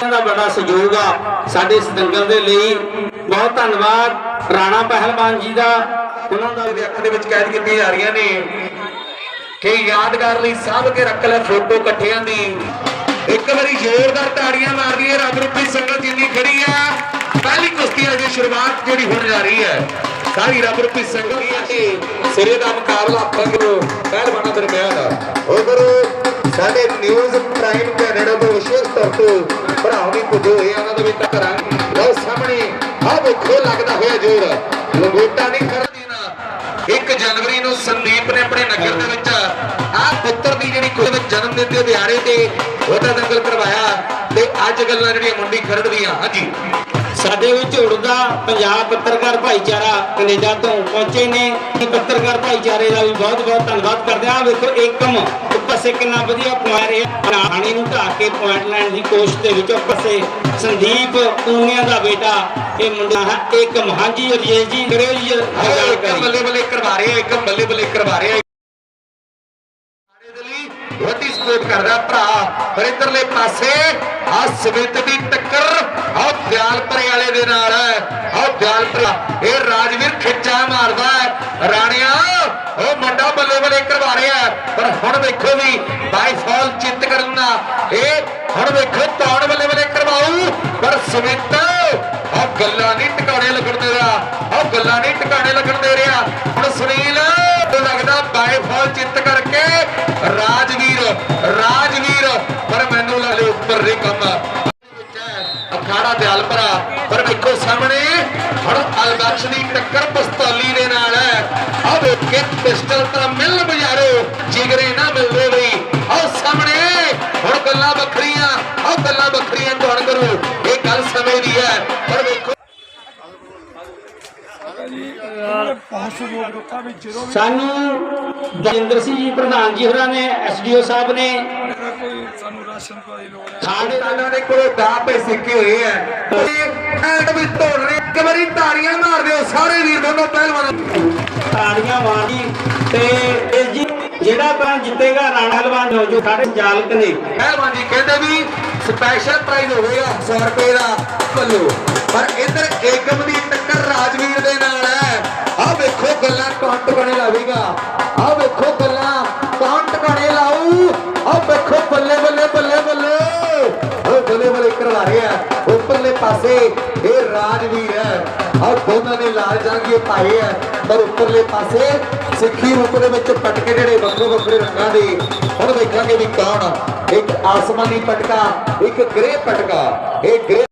ਦਾ ਬੜਾ ਸਹਿਯੋਗ ਆ। ਸਾਡੇ ਇਸ ਦੰਗਲ ਦੇ ਲਈ ਬਹੁਤ ਧੰਨਵਾਦ। ਰਾਣਾ ਪਹਿਲਵਾਨ ਜੀ ਦਾ ਉਹਨਾਂ ਦਾ ਦੇ ਦੇ ਵਿੱਚ ਕੈਦ ਕੀਤੀਆਂ ਜਾ ਰਹੀਆਂ ਨੇ। ਕਿ ਯਾਦਗਾਰ ਲਈ ਸਾਂਭ ਕੇ ਰੱਖ ਲੈ ਫੋਟੋ ਇਕੱਠਿਆਂ ਦੀ। ਇੱਕ ਵਾਰੀ ਜ਼ੋਰਦਾਰ ਤਾੜੀਆਂ ਮਾਰ ਦਈਏ ਰੱਬ ਰੂਪੀ ਸੰਗਤ ਜਿੰਨੀ ਖੜੀ ਆ, ਪਹਿਲੀ ਕੁਸ਼ਤੀ ਆ ਦੀ ਸ਼ੁਰੂਆਤ ਜਿਹੜੀ ਹੋਣ ਜਾ ਰਹੀ ਹੈ। ਸਾਰੀ ਰੱਬ ਰੂਪੀ ਸੰਗਤ ਦੀ ਸਿਰੇ ਦਾ ਮੁਕਾਬਲਾ ਪੰਗੋ ਪਹਿਲਵਾਨਾਂ ਦਰਮਿਆਨ ਉਧਰ ਸਾਡੇ ਨਿਊਜ਼ ਪ੍ਰਾਈਮ ਕੈਨੇਡਾ ਤੋਂ ਵਿਸ਼ੇਸ਼ ਤੌਰ ਤੇ ਭਰਾਵਾਂ ਵੀ ਪੁੱਜੇ ਹੋਏ ਆ, ਉਹਨਾਂ ਦੇ ਵੀ ਟੱਕਰਾਂ ਲਓ ਸਾਹਮਣੇ। ਆ ਵੇਖੋ, ਲੱਗਦਾ ਹੋਇਆ ਜ਼ੋਰ। ਲੰਗੋਟਾ ਨਹੀਂ ਕਰ ਦੇਣਾ। 1 ਜਨਵਰੀ ਨੂੰ ਸੰਦੀਪ ਨੇ ਆਪਣੇ ਨਗਰ ਦੇ ਵਿੱਚ ਆ ਪੁੱਤਰ ਦੀ ਜਿਹੜੀ ਕੁੜੀ ਜਨਮ ਦਿਨ ਦੇ ਦਿਹਾੜੇ ਤੇ ਉਹਦਾ ਦੰਗਲ ਕਰਵਾਇਆ। ਅੱਜ ਗੱਲਾਂ ਜਿਹੜੀਆਂ ਮੁੰਡੀ ਖਰੜ ਦੀਆਂ ਹਾਂਜੀ। ਸਾਡੇ ਵਿੱਚ ਉੜਦਾ ਪੰਜਾਬ ਪੱਤਰਕਾਰ ਭਾਈਚਾਰਾ ਕੈਨੇਡਾ ਤੋਂ ਪਹੁੰਚੇ ਨੇ। ਪੱਤਰਕਾਰ ਭਾਈਚਾਰੇ ਦਾ ਵੀ ਬਹੁਤ ਬਹੁਤ ਧੰਨਵਾਦ ਕਰਦੇ ਹਾਂ। ਵੇਖੋ ਏਕਮ ਉੱਪਸੇ ਕਿੰਨਾ ਵਧੀਆ ਪੁਆਇੰਟ ਰਿਹਾ ਹਾਣੀ ਨੂੰ ਢਾ ਕੇ ਪੁਆਇੰਟ ਲੈਣ ਦੀ ਕੋਸ਼ਿਸ਼ ਦੇ ਵਿੱਚ ਉੱਪਸੇ ਸੰਦੀਪ ਪੂਨੀਆ ਦਾ ਬੇਟਾ ਇਹ ਮੁੰਡਾ ਹੈ। ਏਕਮ ਹਾਂਜੀ ਰਜੇਸ਼ ਜੀ ਕਰਿਓ ਜੀ ਜਾਣਕਾਰੀ ਬੱਲੇ ਬੱਲੇ ਕਰਵਾ ਰਿਹਾ ਇੱਕ ਬੱਲੇ ਬੱਲੇ ਕਰਵਾ ਰਿਹਾ। ਸਾਡੇ ਦੇ ਲਈ ਵੱਡੀ ਸਪੋਰਟ ਕਰਦਾ ਭਰਾ ਪਰ ਇਧਰਲੇ ਪਾਸੇ। ਆ ਸਮਿਤ ਦੀ ਟੱਕਰ ਆ ਦਿਆਲਪੁਰੇ ਵਾਲੇ ਦੇ ਨਾਲ ਹੈ। ਆ ਦਿਆਲਪੁਰ ਇਹ ਰਾਜਵੀਰ ਖਿੱਚਾ ਮਾਰਦਾ ਹੈ। ਰਾਣਿਆ, ਉਹ ਮੁੰਡਾ ਬੱਲੇ ਬੱਲੇ ਕਰਵਾ ਰਿਹਾ ਪਰ ਹੁਣ ਵੇਖੋ ਵੀ ਬਾਈ ਫਾਲ ਚਿੱਤ ਕਰਨਾ ਇਹ ਹੁਣ ਵੇਖੋ ਤੌਣ ਬੱਲੇ ਬੱਲੇ ਕਰਵਾਉ ਪਰ ਸਮਿਤ ਆ ਗੱਲਾਂ ਨਹੀਂ ਟਿਕਾਣੇ ਲੱਗਣ ਦੇ ਰਿਹਾ। ਆ ਗੱਲਾਂ ਨਹੀਂ ਟਿਕਾਣੇ ਲੱਗਣ ਦੇ ਰਿਹਾ। ਹੁਣ ਸੁਨੀਲ ਲੱਗਦਾ ਬਾਈ ਚਿੱਤ ਕਰਕੇ ਰਾਜਵੀਰ ਰਾਜਵੀਰ। ਪਰ ਮੈਨੂੰ ਲੱਗਦਾ ਉੱਪਰ ਨਹੀਂ ਕੰਮ। ਅਖਾੜਾ ਦਿਆਲਪਰਾ ਪਰ ਵੇਖੋ ਸਾਹਮਣੇ, ਹੁਣ ਅਲਬਖਸ਼ ਦੀ ਟੱਕਰ ਪਿਸਤੌਲੀ ਦੇ ਨਾਲ ਹੈ। ਆ ਕੇ ਪਿਸਟਲ ਤਾਂ ਮਿਲ ਸਾਨੂੰ ਦਜਿੰਦਰ ਸਿੰਘ ਜੀ ਪ੍ਰਧਾਨ ਜੀ ਹੋਰਾਂ ਨੇ ਐਸਡੀਓ ਸਾਹਿਬ ਨੇ ਸਾਨੂੰ ਰਾਸ਼ਨ ਪਾਈ ਲੋੜ ਹੈ। ਸਾਡੇ ਦਾਦਾ ਦੇ ਕੋਲੇ ਦਾ ਪੈ ਸਿੱਕੇ ਹੋਏ ਆ। ਐਂਡ ਵੀ ਤੋੜ ਰਹੇ ਇੱਕ ਵਾਰੀ ਤਾੜੀਆਂ ਮਾਰ ਦਿਓ ਸਾਰੇ ਵੀਰ ਦੋਨੋਂ ਪਹਿਲਵਾਨ। ਤਾੜੀਆਂ ਮਾਰੀ ਤੇ ਇਹ ਜੀ ਜਿਹੜਾ ਤਾਂ ਜਿੱਤੇਗਾ ਰਾਣਾ ਹਲਵਾਨ ਜੋ ਜੋ ਸਾਡੇ ਚਾਲਕ ਨੇ। ਪਹਿਲਵਾਨ ਜੀ ਕਹਿੰਦੇ ਵੀ ਸਪੈਸ਼ਲ ਪ੍ਰਾਈਜ਼ ਹੋਵੇਗਾ 100 ਰੁਪਏ ਦਾ। ਬੱਲੋ ਪਰ ਇੱਧਰ ਏਕਮ ਦੀ ਟੱਕਰ ਰਾਜਵੀਰ ਦੇ ਨਾਲ ਹੈ। ਆਹ ਵੇਖੋ ਗੱਲਾਂ ਕੌਣ ਟਿਕਾਣੇ ਲਾਵੇਗਾ। ਆਹ ਵੇਖੋ ਗੱਲਾਂ ਕੌਣ ਟਿਕਾਣੇ ਲਾਊ। ਆਹ ਵੇਖੋ ਬੱਲੇ ਬੱਲੇ ਬੱਲੇ ਬੱਲੇ। ਉਹ ਬੱਲੇ ਬੱਲੇ ਕਰਵਾ ਰਿਹਾ ਉੱਪਰਲੇ ਪਾਸੇ ਇਹ ਰਾਜਵੀਰ ਹੈ। ਆਹ ਦੋਨਾਂ ਨੇ ਲਾਲ ਜਾਂਗੀਏ ਪਾਏ ਹੈ। ਪਰ ਉੱਪਰਲੇ ਪਾਸੇ ਸਿੱਖੀ ਰੂਪ ਦੇ ਵਿੱਚ ਪਟਕੇ ਜਿਹੜੇ ਵੱਖਰੇ ਵੱਖਰੇ ਰੰਗਾਂ ਦੇ। ਹੁਣ ਵੇਖਾਂਗੇ ਵੀ ਕੌਣ। ਇੱਕ ਆਸਮਾਨੀ ਪਟਕਾ, ਇੱਕ ਗ੍ਰੇ ਪਟਕਾ। ਇਹ ਗ੍ਰੇ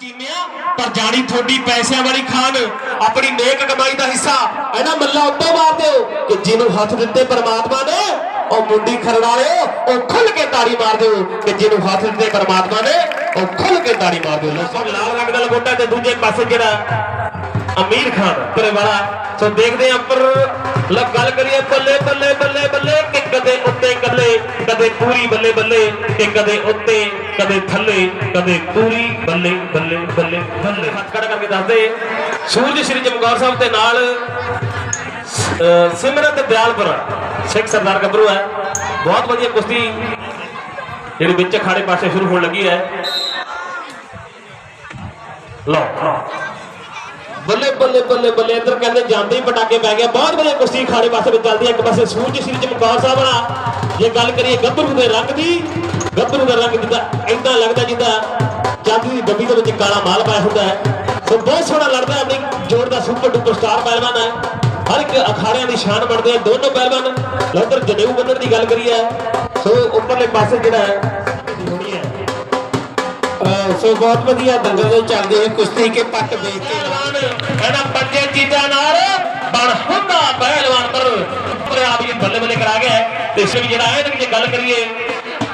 ਚੀਮਿਆ ਪਰ ਜਾਣੀ ਤੁਹਾਡੀ ਪੈਸਿਆਂ ਵਾਲੀ ਖਾਨ ਆਪਣੀ ਨੇਕ ਕਮਾਈ ਦਾ ਹਿੱਸਾ। ਇਹਨਾਂ ਮੱਲਾ ਉੱਤੋਂ ਮਾਰ ਦਿਓ ਕਿ ਜਿਹਨੂੰ ਹੱਥ ਦਿੱਤੇ ਪਰਮਾਤਮਾ ਨੇ, ਉਹ ਮੁੰਡੀ ਖਰੜ ਵਾਲਿਓ, ਉਹ ਖੁੱਲ ਕੇ ਤਾੜੀ ਮਾਰ ਦਿਓ ਕਿ ਜਿਹਨੂੰ ਹੱਥ ਦਿੱਤੇ ਪਰਮਾਤਮਾ ਨੇ, ਉਹ ਖੁੱਲ ਕੇ ਤਾੜੀ ਮਾਰ ਦਿਓ। ਸਭ ਲਾਲ ਰੰਗ ਦਾ ਲਗੋਟਾ ਤੇ ਦੂਜੇ ਪਾਸੇ ਜਿਹੜਾ ਅਮੀਰ ਖਾਨ, ਤੇਰੇ ਵਾਲਾ ਸੋ ਦੇਖਦੇ ਆਂ ਪਰ ਗੱਲ ਕਰੀਏ ਬੱਲੇ ਬੱਲੇ ਬੱਲੇ ਬੱਲੇ, ਕਿ ਕਦੇ ਉੱਤੇ ਕਦੇ ਕਦੇ ਪੂਰੀ ਬੱਲੇ ਬੱਲੇ, ਕਿ ਕਦੇ ਉੱਤੇ, ਕਦੇ ਥੱਲੇ, ਕਦੇ ਪੂਰੀ ਬੱਲੇ ਬੱਲੇ ਬੱਲੇ ਬੱਲੇ। ਹੱਥ ਖੜਾ ਕਰਕੇ ਦੱਸਦੇ ਸੂਰਜ ਸ਼੍ਰੀ ਚਮਕੌਰ ਸਾਹਿਬ ਦੇ ਨਾਲ, ਅਹ, ਸਿਮਰਤ ਦਿਆਲਪੁਰ, ਸਿੱਖ ਸਰਦਾਰ ਗੱਭਰੂ ਹੈ। ਬਹੁਤ ਵਧੀਆ ਕੁਸ਼ਤੀ ਜਿਹੜੀ ਵਿੱਚ ਅਖਾੜੇ ਪਾਸੇ ਸ਼ੁਰੂ ਹੋਣ ਲੱਗੀ ਹੈ। ਲਓ। ਬੱਲੇ ਬੱਲੇ ਬੱਲੇ ਬੱਲੇ ਇੱਧਰ ਕਹਿੰਦੇ ਜਾਂਦੇ ਹੀ ਪਟਾਕੇ ਪੈ ਗਏ। ਬਹੁਤ ਵਧੀਆ ਕੁਸ਼ਤੀ ਖਾੜੇ ਪਾਸੇ ਵਿੱਚ ਚੱਲਦੀ ਹੈ। ਇੱਕ ਪਾਸੇ ਸੂਰਜ ਸ਼੍ਰੀ ਚਮਕੌਰ ਸਾਹਿਬ ਨਾਲ ਜੇ ਗੱਲ ਕਰੀਏ ਗੱਭਰੂ ਦੇ ਰੰਗ ਦੀ, ਗੱਭਰੂ ਦਾ ਰੰਗ ਜਿੱਦਾਂ ਐਦਾਂ ਲੱਗਦਾ ਜਿੱਦਾਂ ਚਾਂਦੀ ਦੀ ਡੱਬੀ ਦੇ ਵਿੱਚ ਕਾਲਾ ਮਾਲ ਪਾਇਆ ਹੁੰਦਾ ਹੈ। ਸੋ ਬਹੁਤ ਸੋਹਣਾ ਲੜਦਾ ਆਪਣੀ ਜੋੜ ਦਾ ਸੁਪਰ ਡੁਪਰ ਸਟਾਰ ਪਹਿਲਵਾਨ ਹੈ। ਹਰ ਇੱਕ ਅਖਾੜਿਆਂ ਦੀ ਸ਼ਾਨ ਬਣਦੇ ਆ ਦੋਨੋਂ ਪਹਿਲਵਾਨ। ਲੰਦਰ ਜਨੇਊ ਬੰਨਣ ਦੀ ਗੱਲ ਕਰੀਏ। ਸੋ ਉੱਪਰਲੇ ਪਾਸੇ ਜਿਹੜਾ ਹੈ ਸੋ ਬਹੁਤ ਵਧੀਆ ਦੰਗਲ ਦੇ ਚੱਲਦੇ ਹੋਏ ਕੁਸ਼ਤੀ ਕੇ ਪੱਟ ਵੇਚ ਕੇ। ਇਹਨਾਂ ਪੰਜੇ ਚੀਜ਼ਾਂ ਨਾਲ ਬਣ ਹੁੰਦਾ ਪਹਿਲਵਾਨ, ਪਰ ਆਪਣੇ ਆਪ ਹੀ ਬੱਲੇ ਬੱਲੇ ਕਰਾ ਗਿਆ ਤੇ ਇਸ ਵੀ ਜਿਹੜਾ ਹੈ ਇਹਦੇ ਗੱਲ ਕਰੀਏ,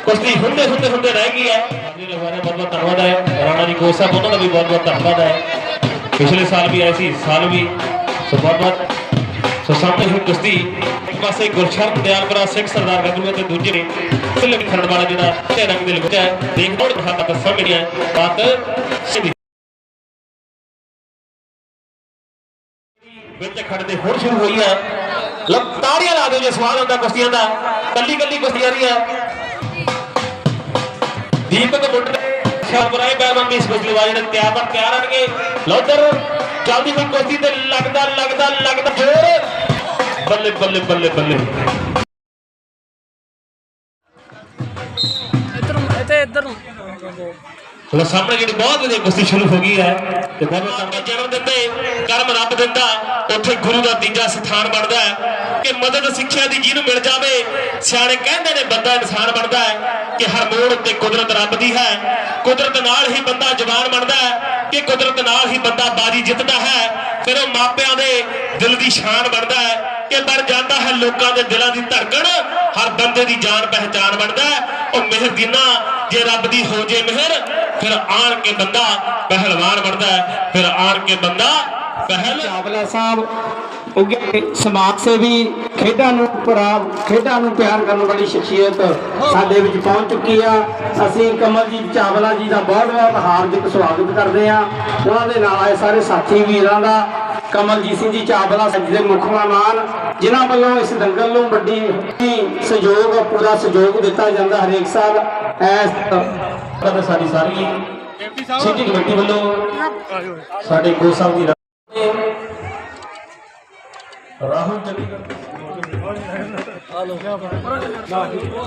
ਕੁਸ਼ਤੀ ਹੁੰਦੇ ਹੁੰਦੇ ਹੁੰਦੇ ਰਹਿ ਗਈ ਹੈ। ਜੀ ਲਗਵਾਰੇ ਬਹੁਤ ਬਹੁਤ ਧੰਨਵਾਦ ਹੈ। ਰਾਣਾ ਜੀ ਕੋਚ ਸਾਹਿਬ ਉਹਨਾਂ ਦਾ ਵੀ ਬਹੁਤ ਬਹੁਤ ਧੰਨਵਾਦ ਹੈ। ਪਿਛਲੇ ਸਾਲ ਵੀ ਆਏ ਸੀ, ਸਾਲ ਵੀ। ਸੋ ਬਹੁਤ ਬਹੁਤ ਸੋ ਸਾਹਮਣੇ ਹੀ ਕੁਸ਼ਤੀ ਇੱਕ ਪਾਸੇ ਗੁਰਸ਼ਰਨ ਦਿਆਲਪੁਰਾ ਸਿੰਘ ਸਰਦਾਰ ਗੱਗੂ ਅਤੇ ਦੂਜੇ ਨੇ ਫਿਲਮ ਖੜਨ ਵਾਲਾ ਜਿਹੜਾ ਤੇ ਰੰਗ ਦੇ ਵਿੱਚ ਦੇਖ ਬਹੁਤ ਹੱਦ ਤੱਕ ਸਮਝ ਨਹੀਂ ਬਾਤ ਸਿੱਧੀ ਵਿੱਚ ਖੜਦੇ ਹੋਰ ਸ਼ੁਰੂ ਹੋਈ ਹੈ ਲਓ ਤਾੜੀਆਂ ਲਾ ਦਿਓ ਜੇ ਸਵਾਲ ਹੁੰਦਾ ਕੁਸ਼ਤੀਆਂ ਦਾ। ਕੱਲੀ ਕੱਲੀ ਕੁਸ਼ਤੀ ਆ ਦੀਪਕ ਮੁੰਡੇ ਸ਼ਾਹਪੁਰਾਏ ਪਹਿਲਵਾਨ ਦੀ ਸਪੈਸ਼ਲ ਵਾਜ ਤਿਆਰ ਪਰ ਤਿਆਰ ਆਣਗੇ ਲੌਦਰ ਜਲਦੀ ਕੋਈ ਕੁਸ਼ਤੀ ਤੇ ਲੱਗਦਾ ਲੱਗਦਾ ਲੱਗਦਾ। ਫੇਰ ਬੱਲੇ ਬੱਲੇ ਬੱਲੇ ਬੱਲੇ। ਇੱਧਰ ਨੂੰ ਇੱਥੇ ਇੱਧਰ ਨੂੰ। ਲੋ ਸਾਹਮਣੇ ਜਿਹੜੀ ਬਹੁਤ ਵਧੀਆ ਕੁਸ਼ਤੀ ਸ਼ੁਰੂ ਹੋ ਗਈ ਹੈ ਤੇ ਬਹੁਤ ਬਹੁਤ ਜਨਮ ਦਿੰਦੇ ਕਰਮ ਰੱਬ ਦਿੰਦਾ ਉੱਥੇ ਗੁਰੂ ਦਾ ਤੀਜਾ ਸਥਾਨ ਬਣਦਾ ਹੈ। ਕਿ ਮਦਦ ਸਿੱਖਿਆ ਦੀ ਜਿਹਨੂੰ ਮਿਲ ਜਾਵੇ ਸਿਆਣੇ ਕਹਿੰਦੇ ਨੇ ਬੰਦਾ ਇਨਸਾਨ ਬਣਦਾ ਹੈ ਕਿ ਹਰ ਮੋੜ ਉੱਤੇ ਕੁਦਰਤ ਰੱਬ ਦੀ ਹੈ। ਕੁਦਰਤ ਨਾਲ ਹੀ ਬੰਦਾ ਜਵਾਨ ਬਣਦਾ ਹੈ। ਕਿ ਕੁਦਰਤ ਨਾਲ ਹੀ ਬੰਦਾ ਬਾਜੀ ਜਿੱਤਦਾ ਹੈ ਫਿਰ ਉਹ ਮਾਪਿਆਂ ਦੇ ਦਿਲ ਦੀ ਸ਼ਾਨ ਬਣਦਾ ਹੈ ਕਿ ਬਣ ਜਾਂਦਾ ਹੈ ਲੋਕਾਂ ਦੇ ਦਿਲਾਂ ਦੀ ਧੜਕਣ ਹਰ ਬੰਦੇ ਦੀ ਜਾਨ ਪਹਿਚਾਨ ਬਣਦਾ ਹੈ। ਉਹ ਮਿਹਰ ਦੀਨਾ ਜੇ ਰੱਬ ਦੀ ਹੋ ਜੇ ਮਿਹਰ ਫਿਰ ਆਣ ਕੇ ਬੰਦਾ ਪਹਿਲਵਾਨ ਬਣਦਾ ਹੈ। ਫਿਰ ਆਣ ਕੇ ਬੰਦਾ ਪਹਿਲ ਚਾਵਲਾ ਸਾਹਿਬ ਉੱਗੇ ਸਮਾਜ ਸੇਵੀ ਖੇਡਾਂ ਨੂੰ ਪਰਾ ਖੇਡਾਂ ਨੂੰ ਪਿਆਰ ਕਰਨ ਵਾਲੀ ਸ਼ਖਸੀਅਤ ਸਾਡੇ ਵਿੱਚ ਪਹੁੰਚ ਚੁੱਕੀ ਆ। ਅਸੀਂ ਕਮਲਜੀਤ ਚਾਵਲਾ ਜੀ ਦਾ ਬਹੁਤ ਬਹੁਤ ਹਾਰਦਿਕ ਸਵਾਗਤ ਕਰਦੇ ਆ। ਉਹਨਾਂ ਦੇ ਨਾਲ ਆਏ ਸਾਰੇ ਸਾਥੀ ਵੀਰਾਂ ਦਾ ਕਮਲਜੀਤ ਸਿੰਘ ਜੀ ਚਾਵਲਾ ਸੱਜ ਦੇ ਮੁੱਖ ਮਹਿਮਾਨ ਜਿਨ੍ਹਾਂ ਵੱਲੋਂ ਇਸ ਦੰਗਲ ਨੂੰ ਵੱਡੀ ਸਹਿਯੋਗ ਪੂਰਾ ਸਹਿਯੋਗ ਦਿੱਤਾ ਜਾਂਦਾ ਹਰੇਕ ਸਾਲ। ਐਸ ਸਾਡੀ ਸਾਰੀ ਸਿੱਧੀ ਕਮੇਟੀ ਵੱਲੋਂ ਸਾਡੇ ਕੋਚ ਸਾਹਿਬ ਦੀ ਰਾਹੁਲ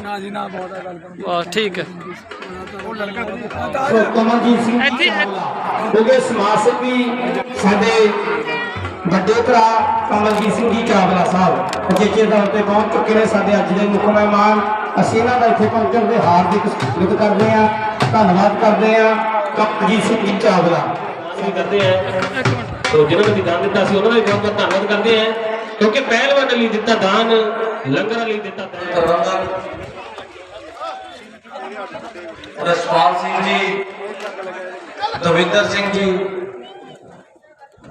ਨਾ ਜੀ ਨਾ ਬਹੁਤ ਹੈ ਗੱਲ ਕਰਨ ਵਾਹ ਠੀਕ ਹੈ। ਉਹ ਲੜਕਾ ਸੋ ਕਮਲਜੀਤ ਸਿੰਘ ਇੱਥੇ- ਜੀ ਕਿਉਂਕਿ ਸਮਾਜ ਸੇਵੀ ਸਾਡੇ ਵੱਡੇ ਭਰਾ ਕਮਲਜੀਤ ਸਿੰਘ ਜੀ ਚਾਵਲਾ ਸਾਹਿਬ ਤੌਰ ਤੇ ਪਹੁੰਚ ਚੁੱਕੇ ਨੇ ਸਾਡੇ ਅੱਜ ਦੇ ਮੁੱਖ ਮਹਿਮਾਨ। ਅਸੀਂ ਇਹਨਾਂ ਦਾ ਇੱਥੇ ਪਹੁੰਚਣ ਦੇ ਹਾਰਦਿਕ ਸਵਾਗਤ ਕਰਦੇ ਹਾਂ ਧੰਨਵਾਦ ਕਰਦੇ ਹਾਂ ਕਮਲਜੀਤ ਸਿੰਘ ਜੀ ਚਾਵਲਾ। ਅਸੀਂ ਕਰਦੇ ਆ ਜਿਨ੍ਹਾਂ ਨੇ ਵੀ ਦਾਨ ਦਿੱਤਾ ਸੀ ਉਹਨਾਂ ਦਾ ਵੀ ਬਹੁਤ ਬਹੁਤ ਧੰਨਵਾਦ ਕਰਦੇ ਆ ਕਿਉਂਕਿ ਪਹਿਲਵਾਨ ਲਈ ਦਿੱਤਾ ਦਾਨ ਲੰਗਰ ਲਈ ਦਿੱਤਾ ਦਾਨ ਪ੍ਰਬੰਧਕ ਰਸਪਾਲ ਸਿੰਘ ਜੀ ਦਵਿੰਦਰ ਸਿੰਘ ਜੀ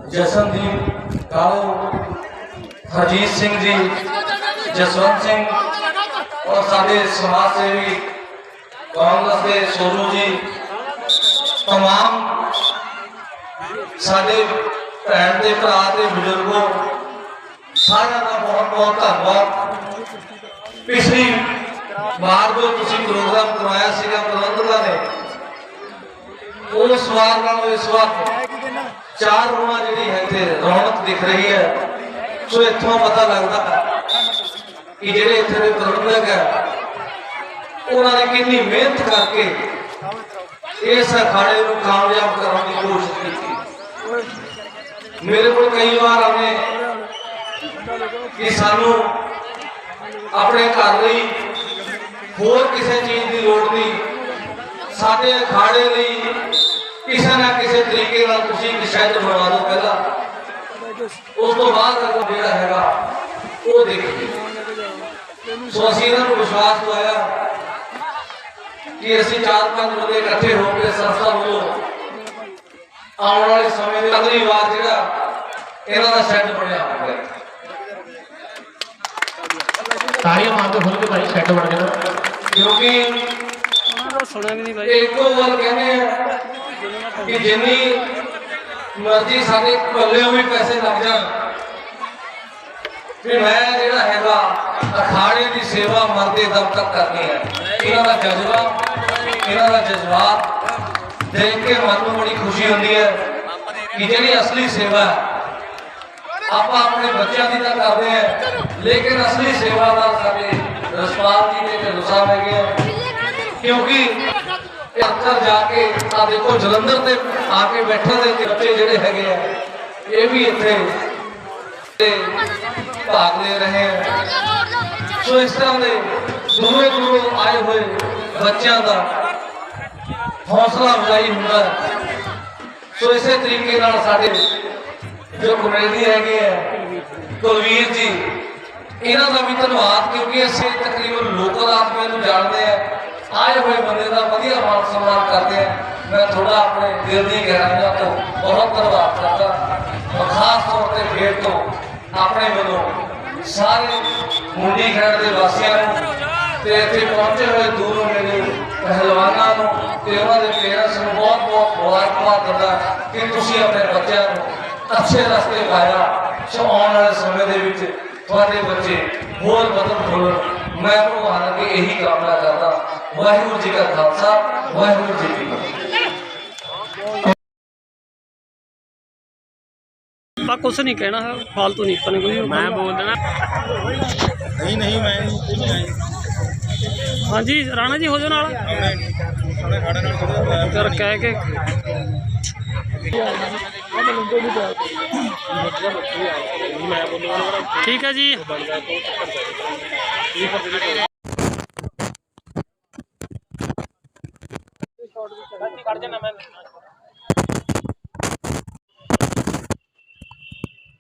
ਜਸਨਦੀਪ ਕਾਲੋ ਹਰਜੀਤ ਸਿੰਘ ਜੀ ਜਸਵੰਤ ਸਿੰਘ ਔਰ ਸਾਡੇ ਸਮਾਜ ਸੇਵੀ ਕਾਂਗਰਸ ਦੇ ਸੋਨੂ ਜੀ तमाम ਸਾਡੇ ਭੈਣ ਦੇ ਭਰਾ ਤੇ ਬਜ਼ੁਰਗੋ ਸਾਰਿਆਂ ਦਾ ਬਹੁਤ ਬਹੁਤ ਧੰਨਵਾਦ। ਪਿਛਲੀ ਵਾਰ ਜੋ ਤੁਸੀਂ ਪ੍ਰੋਗਰਾਮ ਕਰਵਾਇਆ ਸੀਗਾ ਪ੍ਰਬੰਧਕਾਂ ਨੇ ਉਸ ਵਾਰ ਨਾਲੋਂ ਇਸ ਵਾਰ ਚਾਰ ਗੁਣਾ ਜਿਹੜੀ ਹੈ ਤੇ ਰੌਣਕ ਦਿਖ ਰਹੀ ਹੈ। ਸੋ ਇੱਥੋਂ ਪਤਾ ਲੱਗਦਾ ਹੈ ਕਿ ਜਿਹੜੇ ਇੱਥੇ ਦੇ ਪ੍ਰਬੰਧਕ ਹੈ, ਉਹਨਾਂ ਨੇ ਕਿੰਨੀ ਮਿਹਨਤ ਕਰਕੇ ਇਸ ਅਖਾੜੇ ਨੂੰ ਕਾਮਯਾਬ ਕਰਨ ਦੀ ਕੋਸ਼ਿਸ਼ ਕੀਤੀ। ਮੇਰੇ ਕੋਲ ਕਈ ਵਾਰ ਆਉਂਦੇ ਕਿ ਸਾਨੂੰ ਆਪਣੇ ਘਰ ਲਈ ਹੋਰ ਕਿਸੇ ਚੀਜ਼ ਦੀ ਲੋੜ ਨਹੀਂ। ਸਾਡੇ ਅਖਾੜੇ ਲਈ ਕਿਸੇ ਨਾ ਕਿਸੇ ਤਰੀਕੇ ਨਾਲ ਤੁਸੀਂ ਇੱਕ ਸ਼ੈਡ ਬਣਵਾ ਦਿਓ ਪਹਿਲਾਂ। ਉਸ ਤੋਂ ਬਾਅਦ ਅਗਲਾ ਜਿਹੜਾ ਹੈਗਾ, ਉਹ ਦੇਖੀਏ। ਸੋ ਅਸੀਂ ਇਹਨਾਂ ਨੂੰ ਵਿਸ਼ਵਾਸ ਦਵਾਇਆ ਕਿ ਅਸੀਂ ਚਾਰ ਪੰਜ ਬੰਦੇ ਇਕੱਠੇ ਹੋ ਕੇ ਸੰਸਥਾ ਵੱਲੋਂ ਆਉਣ ਵਾਲੇ ਸਮੇਂ ਦੇ ਅਗਲੀ ਵਾਰ ਜਿਹੜਾ, ਇਹਨਾਂ ਦਾ ਸ਼ੈਡ ਬਣਿਆ ਹੋਵੇਗਾ ਤਾੜੀਆਂ ਮਾਰਦੇ ਫੁੱਲ ਕੇ ਭਾਈ ਸੈੱਟ ਬਣ ਜਾਣਾ। ਕਿਉਂਕਿ ਉਹਨਾਂ ਦਾ ਸੁਣਿਆ ਵੀ ਨਹੀਂ ਬਾਈ ਇੱਕੋ ਗੱਲ ਕਹਿੰਦੇ ਆ ਕਿ ਜਿੰਨੀ ਮਰਜ਼ੀ ਸਾਡੇ ਪੱਲਿਓਂ ਵੀ ਪੈਸੇ ਲੱਗ ਜਾਣ, ਵੀ ਮੈਂ ਜਿਹੜਾ ਹੈਗਾ ਅਖਾੜੇ ਦੀ ਸੇਵਾ ਮਰਦੇ ਦਮ ਤੱਕ ਕਰਨੀ ਹੈ। ਇਹਨਾਂ ਦਾ ਜਜ਼ਬਾ, ਇਹਨਾਂ ਦਾ ਜਜ਼ਬਾ ਦੇਖ ਕੇ ਮਨ ਨੂੰ ਬੜੀ ਖੁਸ਼ੀ ਹੁੰਦੀ ਹੈ ਕਿ ਜਿਹੜੀ ਅਸਲੀ ਸੇਵਾ ਹੈ ਆਪਾਂ ਆਪਣੇ ਬੱਚਿਆਂ ਦੀ ਤਾਂ ਕਰਦੇ ਹਾਂ ਲੇਕਿਨ ਅਸਲੀ ਸੇਵਾਦਾਰ ਸਾਡੇ ਰਸਪਾਲ ਜੀ ਦੇ ਢਿੱਲੋਂ ਸਾਹਿਬ ਹੈਗੇ ਆ ਕਿਉਂਕਿ ਅਕਸਰ ਜਾ ਕੇ ਆ ਦੇਖੋ ਜਲੰਧਰ ਤੇ ਆ ਕੇ ਬੈਠੇ ਦੇ ਬੱਚੇ ਜਿਹੜੇ ਹੈਗੇ ਆ ਇਹ ਵੀ ਇੱਥੇ ਤੇ ਭਾਗ ਲੈ ਰਹੇ ਹੈ ਸੋ ਇਸ ਤਰ੍ਹਾਂ ਦੇ ਦੂਰੋਂ ਦੂਰੋਂ ਆਏ ਹੋਏ ਬੱਚਿਆਂ ਦਾ ਹੌਸਲਾ ਅਫਜ਼ਾਈ ਹੁੰਦਾ ਸੋ ਇਸੇ ਤਰੀਕੇ ਨਾਲ ਸਾਡੇ ਜੋ ਕਮੇਟੀ ਹੈਗੇ ਹੈ। ਕੁਲਵੀਰ ਜੀ, ਇਹਨਾਂ ਦਾ ਵੀ ਧੰਨਵਾਦ ਕਿਉਂਕਿ ਅਸੀਂ ਤਕਰੀਬਨ ਲੋਕਲ ਆਦਮੀਆਂ ਨੂੰ ਜਾਣਦੇ ਆ। ਆਏ ਹੋਏ ਬੰਦੇ ਦਾ ਵਧੀਆ ਮਾਨ ਸਨਮਾਨ ਕਰਦੇ ਆ। ਮੈਂ ਤੁਹਾਡਾ ਆਪਣੇ ਦਿਲ ਦੀ ਗਹਿਰਾਈਆਂ ਤੋਂ ਬਹੁਤ ਧੰਨਵਾਦ ਕਰਦਾ। ਔਰ ਖਾਸ ਤੌਰ ਤੇ ਫੇਰ ਤੋਂ ਆਪਣੇ ਵੱਲੋਂ ਸਾਰੇ ਮੁੰਡੀ ਖੇਡ ਦੇ ਵਾਸੀਆਂ ਨੂੰ ਤੇ ਇੱਥੇ ਪਹੁੰਚੇ ਹੋਏ ਦੂਰੋਂ ਮੇਰੇ ਪਹਿਲਵਾਨਾਂ ਨੂੰ ਤੇ ਉਹਨਾਂ ਦੇ ਪੇਰੈਂਟਸ ਨੂੰ ਬਹੁਤ ਬਹੁਤ ਮੁਬਾਰਕਬਾਦ ਦਿੰਦਾ ਕਿ ਤੁਸੀਂ ਆਪਣੇ ਬੱਚਿਆਂ ਨੂੰ ਅੱਛੇ ਰਸਤੇ ਪਾਇਆ ਸੋ ਆਉਣ ਵਾਲੇ ਸਮੇਂ ਦੇ ਵਿੱਚ ਤੁਹਾਡੇ ਬੱਚੇ ਹੋਰ ਬਦਲ ਫੁੱਲਣ ਮੈਂ ਭਗਵਾਨ ਅੱਗੇ ਇਹੀ ਕਾਮਨਾ ਕਰਦਾ। ਵਾਹਿਗੁਰੂ ਜੀ ਕਾ ਖਾਲਸਾ ਵਾਹਿਗੁਰੂ ਜੀ ਕੀ ਫਤਿਹ। ਬਾ ਕੁਛ ਨਹੀਂ ਕਹਿਣਾ ਹੈ ਫालतू ਨਹੀਂ ਪਨੇ ਕੋਈ ਮੈਂ ਬੋਲ ਦੇਣਾ। ਨਹੀਂ ਨਹੀਂ ਮੈਂ ਹਾਂਜੀ ਰਾਣਾ ਜੀ ਹੋ ਜਾਓ ਨਾਲ। ਸਾਡੇ ਸਾਡੇ ਨਾਲ ਖੜੇ ਕਰ ਕਹਿ ਕੇ। ਠੀਕ ਹੈ ਜੀ।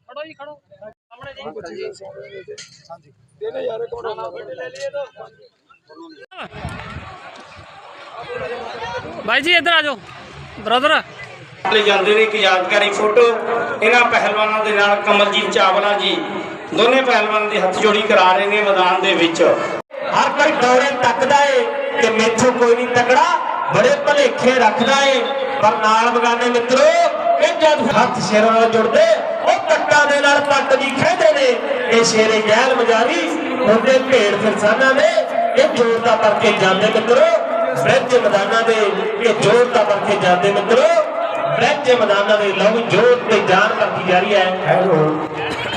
ਖੜੋ ਜੀ ਖੜੋ। ਸਾਹਮਣੇ ਜੀ। ਹਾਂਜੀ ਦੇਨੇ ਯਾਰ ਇੱਕ ਮਿੰਟ ਲੈ ਲਈਏ ਤਾਂ ਭਾਈ ਜੀ ਇੱਧਰ ਆ ਜਾਓ। ਬ੍ਰਦਰ। ਲੈ ਜਾਂਦੇ ਨੇ ਇੱਕ ਯਾਦਗਾਰੀ ਫੋਟੋ ਇਹਨਾਂ ਪਹਿਲਵਾਨਾਂ ਦੇ ਨਾਲ ਕਮਲਜੀਤ ਚਾਵਲਾ ਜੀ। ਦੋਨੇ ਪਹਿਲਵਾਨ ਦੇ ਹੱਥ ਜੋੜੀ ਕਰਾ ਰਹੇ ਨੇ ਮੈਦਾਨ ਦੇ ਵਿੱਚ। ਹਰ ਕੋਈ ਦੌੜੇ ਤੱਕਦਾ ਏ ਕਿ ਮੈਥੋਂ ਕੋਈ ਨਹੀਂ ਤਕੜਾ, ਬੜੇ ਭਲੇਖੇ ਰੱਖਦਾ ਏ। ਪਰ ਨਾਲ ਬਗਾਨੇ ਮਿੱਤਰੋ, ਇਹ ਜਦ ਹੱਥ ਸ਼ੇਰਾਂ ਨਾਲ ਜੁੜਦੇ, ਉਹ ਕੱਟਾਂ ਦੇ ਨਾਲ ਪੱਟ ਵੀ ਖੇਦੇ ਨੇ। ਇਹ ਸ਼ੇਰੇ ਗਹਿਲ ਮਜਾਰੀ ਹੁੰਦੇ ਭੇੜ ਫਿਰਸਾਨਾਂ ਦੇ ਇਹ ਜੋਰ ਦਾ ਕਰਕੇ ਜਾਂਦੇ ਮਿੱਤਰੋ, ਬ੍ਰਿਜ ਮੈਦਾਨਾਂ ਦੇ, ਇਹ ਜੋਰ ਦਾ ਕਰਕੇ ਜਾਂਦੇ ਮਿੱਤਰੋ। ਬ੍ਰਿਜ ਮੈਦਾਨਾਂ ਦੇ ਲਹੂ ਜੋਤ ਤੇ ਜਾਨ ਵਰਤੀ ਜਾ ਰਹੀ ਹੈ ਹੈਲੋ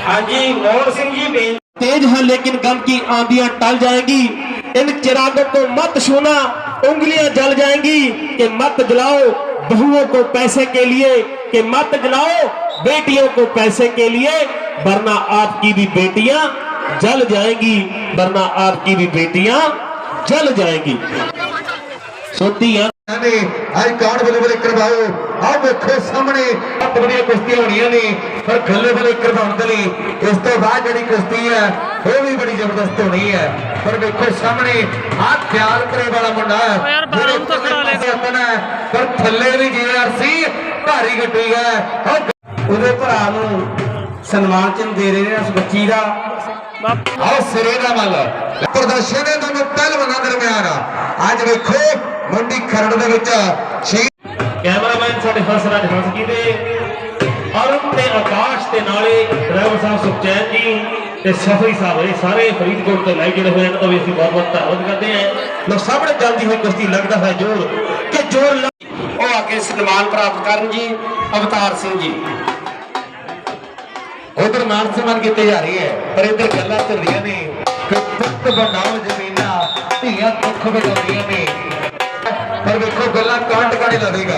ਹਾਂਜੀ ਮੋਹਨ ਸਿੰਘ ਜੀ ਬੇਨ तेज है लेकिन गम की आंधियां टल जाएंगी इन चिरागों को मत छूना उंगलियां जल जाएंगी कि मत जलाओ बहुओं को पैसे के लिए कि मत जलाओ बेटियों को पैसे के लिए वरना आपकी भी बेटियां जल जाएंगी वरना आपकी भी बेटियां जल जाएंगी ਸੁੱਧੀਆਂ। ਨੇ ਅੱਜ ਕੌਣ ਬੱਲੇ ਬੱਲੇ ਕਰਵਾਓ। ਆ ਵੇਖੋ ਸਾਹਮਣੇ ਬਹੁਤ ਵਧੀਆ ਕੁਸ਼ਤੀ ਹੋਣੀਆਂ ਨੇ ਪਰ ਖੱਲੇ ਬੱਲੇ ਕਰਵਾਉਣ ਦੇ ਲਈ ਇਸ ਤੋਂ ਬਾਅਦ ਜਿਹੜੀ ਕੁਸ਼ਤੀ ਹੈ ਉਹ ਵੀ ਬੜੀ ਜ਼ਬਰਦਸਤ ਹੋਣੀ ਹੈ। ਪਰ ਵੇਖੋ ਸਾਹਮਣੇ ਆ ਖਿਆਲ ਕਰੇ ਵਾਲਾ ਮੁੰਡਾ ਹੈ ਪਰ ਥੱਲੇ ਵੀ ਸੀ ਭਾਰੀ ਗੱਡੀ ਹੈ। ਉਹਦੇ ਭਰਾ ਨੂੰ ਸਨਮਾਨ ਚਿੰਨ ਦੇ ਰਹੇ ਨੇ ਉਸ ਬੱਚੀ ਦਾ। ਆਹ ਸਿਰੇ ਦਾ ਮੱਲ। ਪ੍ਰਦਰਸ਼ਨ ਹੈ ਦੋਨੋਂ ਪਹਿਲਵਾਨਾਂ ਦਰਮਿਆਨ ਅੱਜ ਵੇਖੋ ਮੰਡੀ ਖਰੜ ਦੇ ਵਿੱਚ ਕੈਮਰਾਮੈਨ ਸਾਡੇ ਹਸਰਾਜ ਹਸਕੀ ਦੇ ਅਰੁਣ ਤੇ ਆਕਾਸ਼ ਤੇ ਨਾਲੇ ਡਰਾਈਵਰ ਸਾਹਿਬ ਸੁਖਚੈਨ ਜੀ ਤੇ ਸਫਰੀ ਸਾਹਿਬ ਇਹ ਸਾਰੇ ਫਰੀਦਕੋਟ ਤੋਂ ਲਾਈਵ ਜਿਹੜੇ ਹੋਏ ਹਨ ਉਹ ਵੀ ਅਸੀਂ ਬਹੁਤ ਬਹੁਤ ਧੰਨਵਾਦ ਕਰਦੇ ਹਾਂ। ਲੋ ਸਾਹਮਣੇ ਚੱਲਦੀ ਹੋਈ ਕੁਸ਼ਤੀ ਲੱਗਦਾ ਹੈ ਜੋਰ, ਕਿ ਜੋਰ ਉਹ ਆ ਕੇ ਸਨਮਾਨ ਪ੍ਰਾਪਤ ਕਰਨ ਜੀ, ਅਵਤਾਰ ਸਿੰਘ ਜੀ। ਉਧਰ ਮਾਨ ਸਨਮਾਨ ਕੀਤੇ ਜਾ ਰਹੀ ਹੈ, ਪਰ ਇੱਧਰ ਗੱਲਾਂ ਚੱਲਦੀਆਂ ਨੇ, ਕਿ ਪੁੱਤ ਬਣਾਓ ਜ਼ਮੀਨਾਂ ਧੀਆਂ ਦੁੱਖ ਵਧਾਉਂਦੀਆਂ ਨੇ। ਪਰ ਵੇਖੋ ਗੱਲਾਂ ਕਾਂਡ ਕਾਣੇ ਲਵੇਗਾ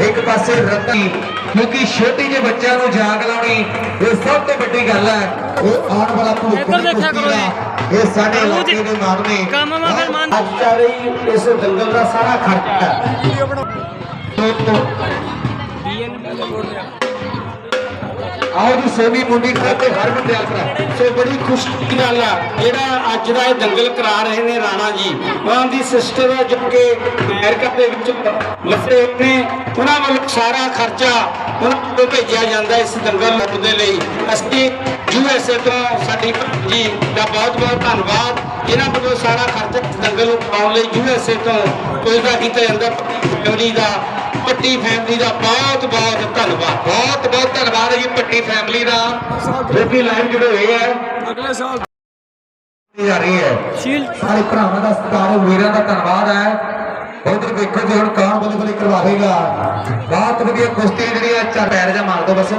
ਇੱਕ ਪਾਸੇ ਰੱਤੀ ਕਿਉਂਕਿ ਛੋਟੀ ਜਿਹੇ ਬੱਚਿਆਂ ਨੂੰ ਜਾਗ ਲਾਉਣੀ ਇਹ ਸਭ ਤੋਂ ਵੱਡੀ ਗੱਲ ਹੈ ਉਹ ਆਉਣ ਵਾਲਾ ਭੂਖ ਦੇਖਿਆ ਕਰੋ ਜੀ। ਇਹ ਸਾਡੇ ਜੀ। ਇਲਾਕੇ ਦੇ ਨਾਮ ਨੇ ਕੰਮ ਮਾ ਫਿਰ ਮਨ ਅੱਜ ਚੱਲ ਰਹੀ ਇਸ ਦੰਗਲ ਦਾ ਸਾਰਾ ਖਰਚਾ ਤੋਂ ਤੋਂ ਆਓ ਜੀ, ਸੋਨੀ ਮੁੰਡੀ ਖਾਤੇ ਹਰ ਬੰਦੇ ਆਸਰਾ ਸੋ ਬੜੀ ਖੁਸ਼ੀ ਨਾਲ ਆ, ਜਿਹੜਾ ਅੱਜ ਦਾ ਇਹ ਦੰਗਲ ਕਰਾ ਰਹੇ ਨੇ ਰਾਣਾ ਜੀ ਉਹਨਾਂ ਦੀ ਸਿਸਟਰ ਜੋ ਕਿ ਅਮਰੀਕਾ ਦੇ ਵਿੱਚ ਵਸੇ ਨੇ। ਉਹਨਾਂ ਵੱਲੋਂ ਸਾਰਾ ਖਰਚਾ ਉਹਨਾਂ ਨੂੰ ਭੇਜਿਆ ਜਾਂਦਾ ਇਸ ਦੰਗਲ ਲੁੱਟ ਦੇ ਲਈ। ਅਸੀਂ ਯੂਐਸਏ ਤੋਂ ਸਾਡੀ ਜੀ ਦਾ ਬਹੁਤ ਬਹੁਤ ਧੰਨਵਾਦ। ਇਹਨਾਂ ਵੱਲੋਂ ਸਾਰਾ ਖਰਚਾ ਦੰਗਲ ਨੂੰ ਪਾਉਣ ਲਈ ਯੂਐਸਏ ਤੋਂ ਕੋਲਦਾ ਕੀਤਾ ਜਾਂਦਾ। ਫੈਮਿਲੀ ਦਾ ਪੱਟੀ ਫੈਮਿਲੀ ਦਾ ਬਹੁਤ ਬਹੁਤ ਧੰਨਵਾਦ। ਬਹੁਤ ਬਹੁਤ ਧੰਨਵਾਦ ਜੀ ਪੱਟੀ ਫੈਮਿਲੀ ਦਾ। ਜੋ ਕਿ ਲਾਈਵ ਜੁੜੇ ਹੋਏ ਹੈ ਅਗਲੇ ਸਾਲ ਜਾ ਰਹੀ ਹੈ। ਸ਼ੀਲ ਸਾਰੇ ਭਰਾਵਾਂ ਦਾ ਸਤਿਕਾਰ ਵੀਰਾਂ ਦਾ ਧੰਨਵਾਦ ਹੈ। ਉਧਰ ਵੇਖੋ ਜੀ ਹੁਣ ਕੌਣ ਬੱਲੇ ਬੱਲੇ ਕਰਵਾਵੇਗਾ ਬਹੁਤ ਵਧੀਆ ਕੁਸ਼ਤੀ ਜਿਹੜੀ ਹੈ ਚਾ ਪੈਰ ਜਾ ਮਾਰ ਦੋ ਬਸ।